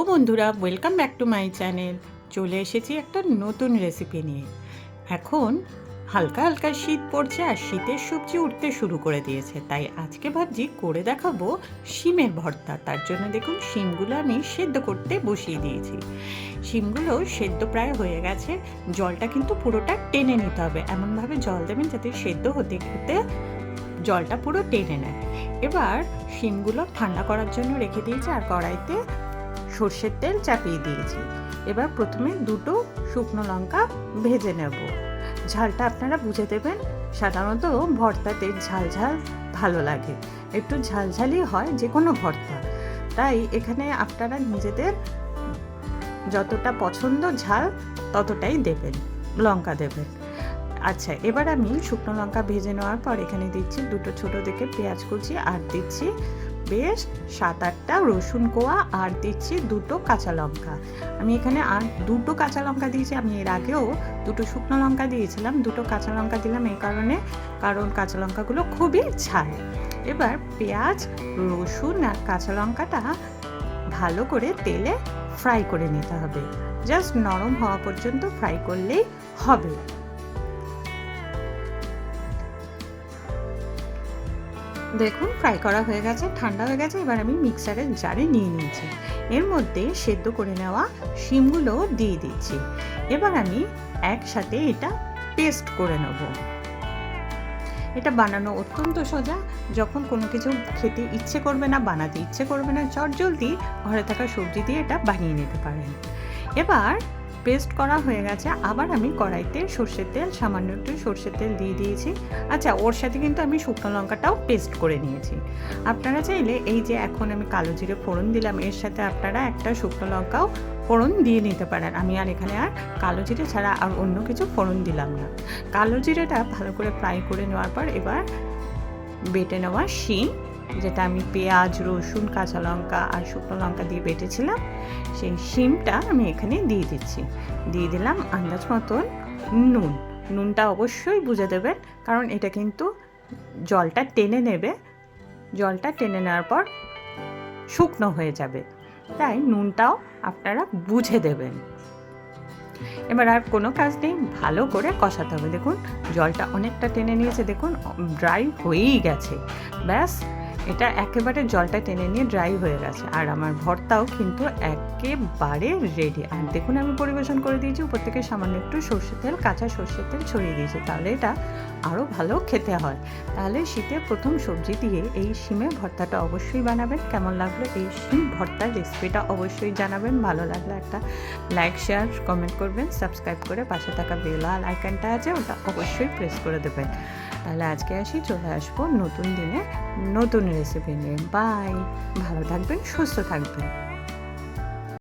Hello বন্ধুরা welcome back to my channel চলে এসেছি একটা নতুন রেসিপি নিয়ে। এখন হালকা হালকা শীত পড়ছে আর শীতের সবজি উঠতে শুরু করে দিয়েছে। তাই আজকে ভাবছি করে দেখাবো শিমের ভর্তা। তার জন্য দেখুন, শিমগুলো আমি সেদ্ধ করতে বসিয়ে দিয়েছি। শিমগুলো সেদ্ধ প্রায় হয়ে গেছে। জলটা কিন্তু পুরোটা টেনে নিতে হবে। এমনভাবে জল দেবেন যাতে সেদ্ধ হতে হতে জলটা পুরো টেনে নেয়। এবার শিমগুলো ঠান্ডা করার জন্য রেখে দিয়েছি আর কড়াইতে সর্ষের তেল চাপিয়ে দিয়েছি। এবার প্রথমে দুটো শুকনো লঙ্কা ভেজে নেব। ঝালটা আপনারা বুঝে দেবেন। সাধারণত ভর্তাতে ঝাল ঝাল ভালো লাগে। একটু ঝালঝালি হয় যে কোনো ভর্তা। তাই এখানে আপনারা নিজেদের যতটা পছন্দ ঝাল ততটাই দেবেন, লঙ্কা দেবেন। আচ্ছা এবার আমি শুকনো লঙ্কা ভেজে নেওয়ার পর এখানে দিচ্ছি দুটো ছোট দেখে পেঁয়াজ কুচি আর দিচ্ছি বেশ সাত আটটা রসুন কোয়া আর দিচ্ছি দুটো কাঁচা লঙ্কা। আমি এখানে আর দুটো কাঁচা লঙ্কা দিয়েছি, আমি এর আগেও দুটো শুকনো লঙ্কা দিয়েছিলাম, দুটো কাঁচা লঙ্কা দিলাম এই কারণে, কারণ কাঁচা লঙ্কাগুলো খুবই ঝাল এবার পেঁয়াজ, রসুন আর কাঁচা লঙ্কাটা ভালো করে তেলে ফ্রাই করে নিতে হবে। জাস্ট নরম হওয়া পর্যন্ত ফ্রাই করলেই হবে। দেখুন ফ্রাই করা হয়ে গেছে, ঠান্ডা হয়ে গেছে, এবার আমি মিক্সারের জারে নিয়ে নিয়েছি। এর মধ্যে সেদ্ধ করে নেওয়া শিমগুলো দিয়ে দিচ্ছি। এবার আমি একসাথে এটা পেস্ট করে নেব। এটা বানানো অত্যন্ত সোজা। যখন কোনো কিছু খেতে ইচ্ছে করবে না, বানাতে ইচ্ছে করবে না, চট জলদি ঘরে থাকা সবজি দিয়ে এটা বানিয়ে নিতে পারেন। এবার পেস্ট করা হয়ে গেছে। আবার আমি কড়াইতে সর্ষের তেল, সামান্য একটু সর্ষের তেল দিয়ে দিয়েছি। আচ্ছা ওর সাথে কিন্তু আমি শুকনো লঙ্কাটাও পেস্ট করে নিয়েছি। আপনারা চাইলে এই যে এখন আমি কালো জিরে ফোড়ন দিলাম, এর সাথে আপনারা একটা শুকনো লঙ্কাও ফোড়ন দিয়ে নিতে পারেন। আমি আর এখানে আর কালো জিরে ছাড়া আর অন্য কিছু ফোড়ন দিলাম না। কালো জিরেটা ভালো করে ফ্রাই করে নেওয়ার পর এবার বেটে নেওয়া শিম যেটা আমি পেঁয়াজ, রসুন, কাঁচা লঙ্কা আর শুকনো লঙ্কা দিয়ে বেটেছিলাম, সেই শিমটা আমি এখানে দিয়ে দিচ্ছি। দিয়ে দিলাম আন্দাজ মতন নুন। নুনটা অবশ্যই বুঝে দেবেন, কারণ এটা কিন্তু জলটা টেনে নেবে। জলটা টেনে নেওয়ার পর শুকনো হয়ে যাবে। তাই নুনটাও আপনারা বুঝে দেবেন। এবার আর কোনো কাজ নেই, ভালো করে কষাতে হবে। দেখুন, জলটা অনেকটা টেনে নিয়েছে। দেখুন, ড্রাই হয়েই গেছে। ব্যাস এটা একেবারে জলটা টেনে নিয়ে ড্রাই হয়ে গেছে। আর আমার ভর্তাও কিন্তু একেবারে রেডি আর দেখুন, আমি পরিবেশন করে দিয়েছি। উপর থেকে সামান্য একটু সর্ষের তেল, কাঁচা সর্ষের তেল ছড়িয়ে দিয়েছি। তাহলে এটা আরও ভালো খেতে হয়। তাহলে শীতে প্রথম সবজি দিয়ে এই শিমের ভর্তাটা অবশ্যই বানাবেন। কেমন লাগল এই শিম ভর্তার রেসিপিটা অবশ্যই জানাবেন। ভালো লাগলে একটা লাইক শেয়ার কমেন্ট করবেন। সাবস্ক্রাইব করে পাশে থাকা বেলাল আইকনটা আছে, ওটা অবশ্যই প্রেস করে দেবেন। তাহলে আজকে আসি, চলে আসব নতুন দিনে নতুন রেসিপি নিয়ে। বাই ভালো থাকবেন, সুস্থ থাকবেন।